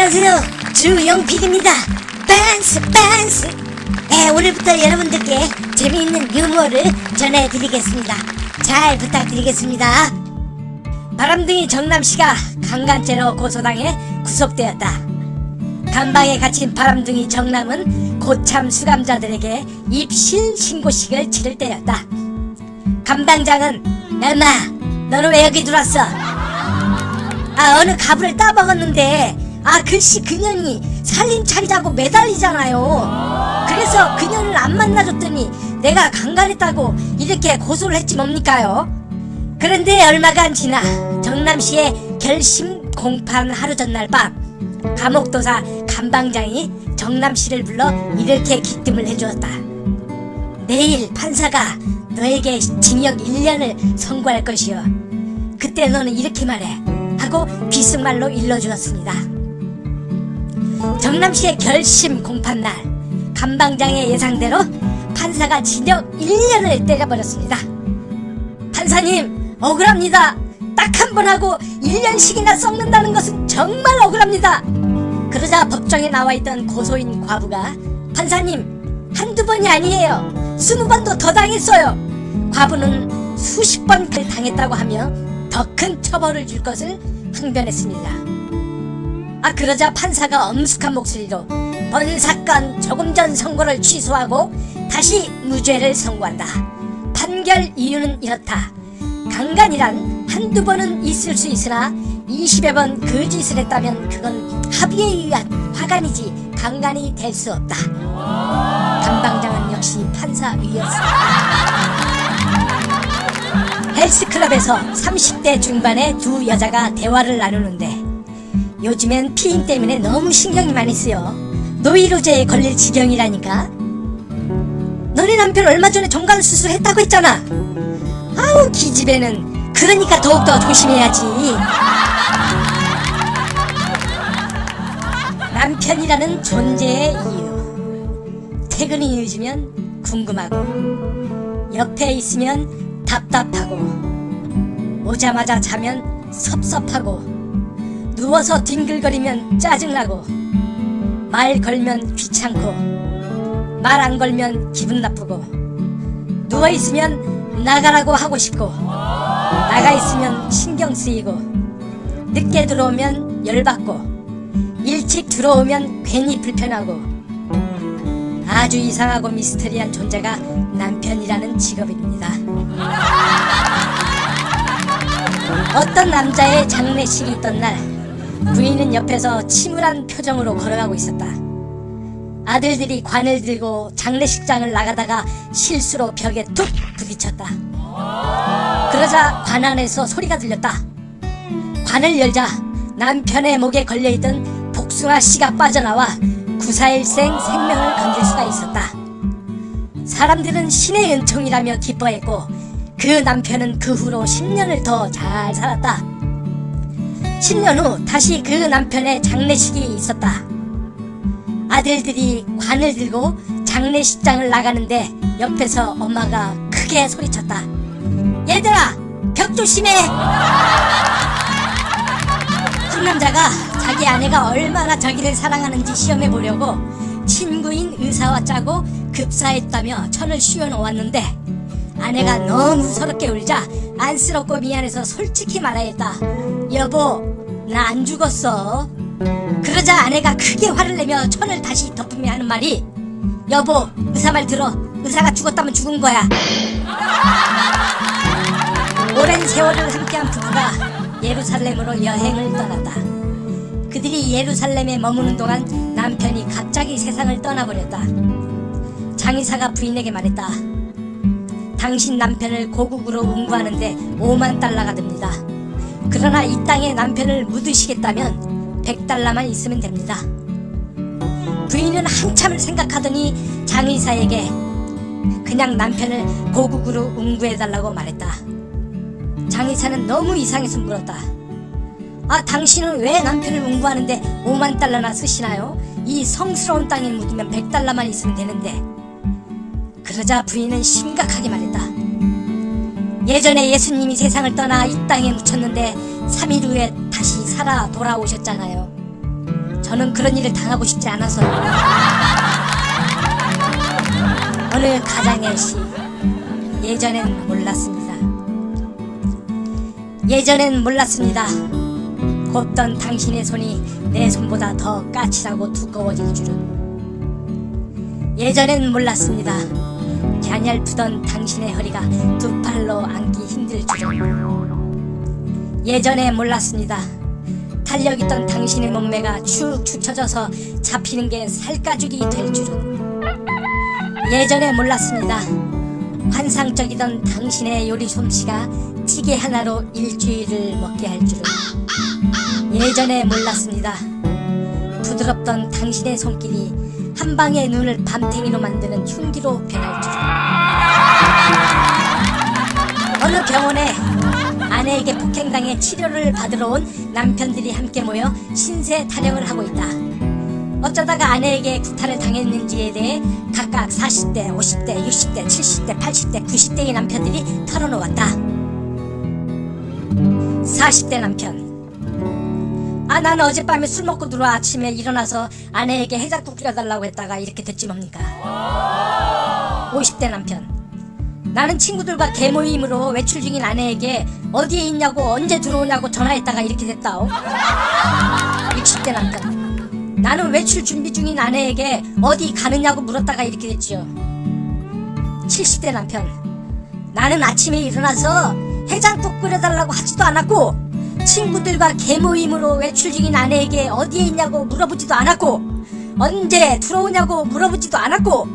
안녕하세요. 주영필입니다. 빤스 빤스. 네, 오늘부터 여러분들께 재미있는 유머를 전해드리겠습니다. 잘 부탁드리겠습니다. 바람둥이 정남씨가 강간죄로 고소당해 구속되었다. 감방에 갇힌 바람둥이 정남은 고참 수감자들에게 입실 신고식을 치를 때였다. 감당장은 엄마 너는 왜 여기 들어왔어? 아 어느 가부를 따먹었는데 아 글씨 그년이 살림 차리자고 매달리잖아요 그래서 그년을 안 만나줬더니 내가 강간했다고 이렇게 고소를 했지 뭡니까요 그런데 얼마가 안 지나 정남시의 결심 공판 하루 전날 밤 감옥도사 감방장이 정남씨를 불러 이렇게 기뜸을 해주었다 내일 판사가 너에게 징역 1년을 선고할 것이요. 그때 너는 이렇게 말해. 하고 비승말로 일러주었습니다. 정남시의 결심 공판 날, 감방장의 예상대로 판사가 징역 1년을 때려버렸습니다. 판사님, 억울합니다. 딱 한 번 하고 1년씩이나 썩는다는 것은 정말 억울합니다. 그러자 법정에 나와 있던 고소인 과부가 판사님, 한두 번이 아니에요. 스무 번도 더 당했어요. 과부는 수십 번 당했다고 하며 더 큰 처벌을 줄 것을 항변했습니다. 아 그러자 판사가 엄숙한 목소리로 본 사건 조금 전 선고를 취소하고 다시 무죄를 선고한다. 판결 이유는 이렇다. 강간이란 한두 번은 있을 수 있으나 20여 번그 짓을 했다면 그건 합의에 의한 화간이지 강간이 될 수 없다. 감방장은 역시 판사 위였습니다. 헬스클럽에서 30대 중반의 두 여자가 대화를 나누는데 요즘엔 피임 때문에 너무 신경이 많이 쓰여. 노이로제에 걸릴 지경이라니까. 너네 남편 얼마 전에 정관 수술했다고 했잖아. 아우 기집애는. 그러니까 더욱더 조심해야지. 남편이라는 존재의 이유. 퇴근이 늦으면 궁금하고 옆에 있으면 답답하고 오자마자 자면 섭섭하고 누워서 뒹글거리면 짜증나고 말 걸면 귀찮고 말 안 걸면 기분 나쁘고 누워 있으면 나가라고 하고 싶고 나가 있으면 신경 쓰이고 늦게 들어오면 열받고 일찍 들어오면 괜히 불편하고 아주 이상하고 미스터리한 존재가 남편이라는 직업입니다. 어떤 남자의 장례식이 있던 날 부인은 옆에서 침울한 표정으로 걸어가고 있었다. 아들들이 관을 들고 장례식장을 나가다가 실수로 벽에 툭 부딪혔다. 그러자 관 안에서 소리가 들렸다. 관을 열자 남편의 목에 걸려있던 복숭아 씨가 빠져나와 구사일생 생명을 건질 수가 있었다. 사람들은 신의 은총이라며 기뻐했고 그 남편은 그 후로 10년을 더 잘 살았다. 10년 후 다시 그 남편의 장례식이 있었다. 아들들이 관을 들고 장례식장을 나가는데 옆에서 엄마가 크게 소리쳤다. 얘들아, 벽 조심해! 한 남자가 자기 아내가 얼마나 자기를 사랑하는지 시험해 보려고 친구인 의사와 짜고 급사했다며 천을 씌워 놓았는데 아내가 너무 서럽게 울자 안쓰럽고 미안해서 솔직히 말하였다. 여보, 나 안 죽었어. 그러자 아내가 크게 화를 내며 천을 다시 덮으며 하는 말이 여보, 의사 말 들어. 의사가 죽었다면 죽은 거야. 오랜 세월을 함께한 부부가 예루살렘으로 여행을 떠났다. 그들이 예루살렘에 머무는 동안 남편이 갑자기 세상을 떠나버렸다. 장의사가 부인에게 말했다. 당신 남편을 고국으로 운구하는데 5만 달러가 듭니다. 그러나 이 땅에 남편을 묻으시겠다면 100달러만 있으면 됩니다. 부인은 한참을 생각하더니 장의사에게 그냥 남편을 고국으로 운구해달라고 말했다. 장의사는 너무 이상해서 물었다. 아, 당신은 왜 남편을 운구하는데 5만 달러나 쓰시나요? 이 성스러운 땅에 묻으면 100달러만 있으면 되는데. 그러자 부인은 심각하게 말했다. 예전에 예수님이 세상을 떠나 이 땅에 묻혔는데 3일 후에 다시 살아 돌아오셨잖아요. 저는 그런 일을 당하고 싶지 않아서 어느 가장의 시 예전엔 몰랐습니다. 예전엔 몰랐습니다. 곱던 당신의 손이 내 손보다 더 까칠하고 두꺼워질 줄은 예전엔 몰랐습니다. 갸냘프던 당신의 허리가 두 팔로 안기 힘들 줄은 예전에 몰랐습니다. 탄력 있던 당신의 몸매가 축 축처져서 잡히는 게 살가죽이 될 줄은 예전에 몰랐습니다. 환상적이던 당신의 요리 솜씨가 찌개 하나로 일주일을 먹게 할 줄은 예전에 몰랐습니다. 부드럽던 당신의 손길이 한 방의 눈을 밤탱이로 만드는 흉기로 변할 줄은 어느 병원에 아내에게 폭행당해 치료를 받으러 온 남편들이 함께 모여 신세 타령을 하고 있다. 어쩌다가 아내에게 구타를 당했는지에 대해 각각 40대, 50대, 60대, 70대, 80대, 90대의 남편들이 털어놓았다. 40대 남편. 아, 나는 어젯밤에 술 먹고 들어와 아침에 일어나서 아내에게 해장국 끓여달라고 했다가 이렇게 됐지 뭡니까? 50대 남편. 나는 친구들과 개모임으로 외출 중인 아내에게 어디에 있냐고 언제 들어오냐고 전화했다가 이렇게 됐다오. 60대 남편. 나는 외출 준비 중인 아내에게 어디 가느냐고 물었다가 이렇게 됐지요. 70대 남편. 나는 아침에 일어나서 해장국 끓여달라고 하지도 않았고 친구들과 개모임으로 외출 중인 아내에게 어디에 있냐고 물어보지도 않았고 언제 들어오냐고 물어보지도 않았고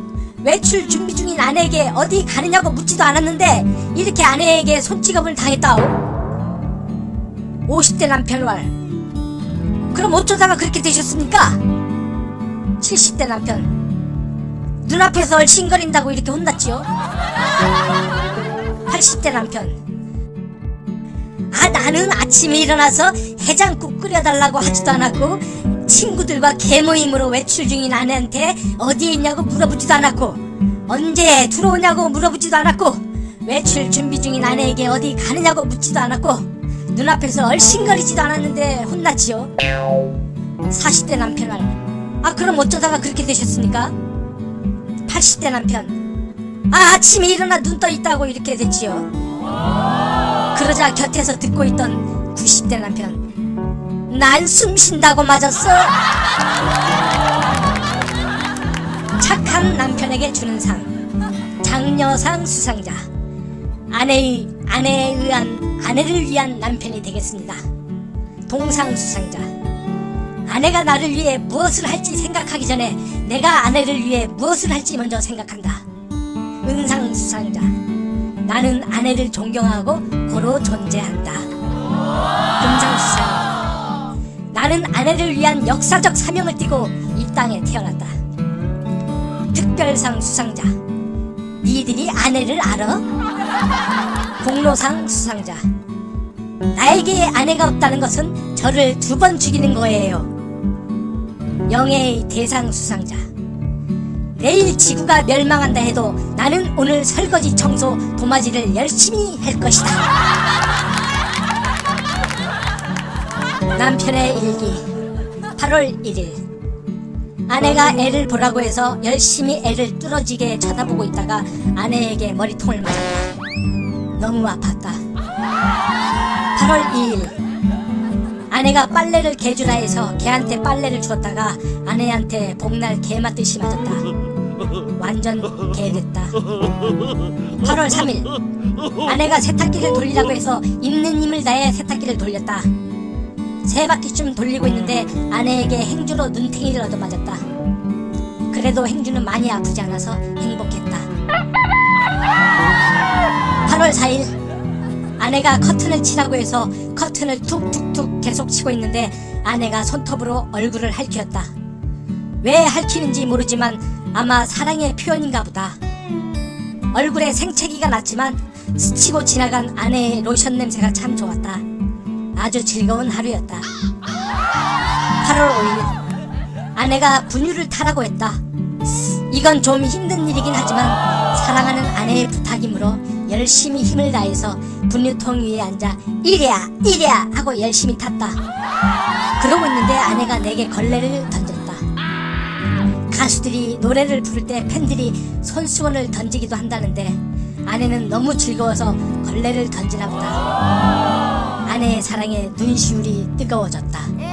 외출 준비 중인 아내에게 어디 가느냐고 묻지도 않았는데 이렇게 아내에게 손찌검을 당했다오. 50대 남편 말 그럼 어쩌다가 그렇게 되셨습니까? 70대 남편. 눈앞에서 얼씬거린다고 이렇게 혼났지요? 80대 남편 아 나는 아침에 일어나서 해장국 끓여달라고 하지도 않았고 친구들과 개모임으로 외출 중인 아내한테 어디에 있냐고 물어보지도 않았고 언제 들어오냐고 물어보지도 않았고 외출 준비 중인 아내에게 어디 가느냐고 묻지도 않았고 눈앞에서 얼씬거리지도 않았는데 혼났지요 40대 남편 말. 아 그럼 어쩌다가 그렇게 되셨습니까? 80대 남편 아 아침에 일어나 눈 떠 있다고 이렇게 됐지요 그러자 곁에서 듣고 있던 90대 남편. 난 숨 쉰다고 맞았어. 착한 남편에게 주는 상. 장려상 수상자. 아내의 아내에 의한 아내를 위한 남편이 되겠습니다. 동상 수상자. 아내가 나를 위해 무엇을 할지 생각하기 전에 내가 아내를 위해 무엇을 할지 먼저 생각한다. 은상 수상자 나는 아내를 존경하고 고로 존재한다. 금상수상 나는 아내를 위한 역사적 사명을 띠고 이 땅에 태어났다. 특별상 수상자 니들이 아내를 알아? 공로상 수상자 나에게 아내가 없다는 것은 저를 두 번 죽이는 거예요. 영예의 대상 수상자 내일 지구가 멸망한다 해도 나는 오늘 설거지 청소 도마지를 열심히 할 것이다. 남편의 일기 8월 1일 아내가 애를 보라고 해서 열심히 애를 뚫어지게 쳐다보고 있다가 아내에게 머리통을 맞았다. 너무 아팠다. 8월 2일 아내가 빨래를 개주라 해서 걔한테 빨래를 주었다가 아내한테 복날 개 맞듯이 맞았다. 완전 개됐다. 8월 3일 아내가 세탁기를 돌리라고 해서 있는 힘을 다해 세탁기를 돌렸다. 세 바퀴쯤 돌리고 있는데 아내에게 행주로 눈탱이를 얻어맞았다. 그래도 행주는 많이 아프지 않아서 행복했다. 8월 4일 아내가 커튼을 치라고 해서 커튼을 툭툭툭 계속 치고 있는데 아내가 손톱으로 얼굴을 핥혔다. 왜 핥히는지 모르지만 아마 사랑의 표현인가 보다. 얼굴에 생채기가 났지만 스치고 지나간 아내의 로션 냄새가 참 좋았다. 아주 즐거운 하루였다. 8월 5일 아내가 분유를 타라고 했다. 이건 좀 힘든 일이긴 하지만 사랑하는 아내의 부탁이므로 열심히 힘을 다해서 분유통 위에 앉아 이랴 이랴 하고 열심히 탔다. 그러고 있는데 아내가 내게 걸레를 던졌다. 가수들이 노래를 부를 때 팬들이 손수건을 던지기도 한다는데 아내는 너무 즐거워서 걸레를 던지나 보다. 아내의 사랑에 눈시울이 뜨거워졌다.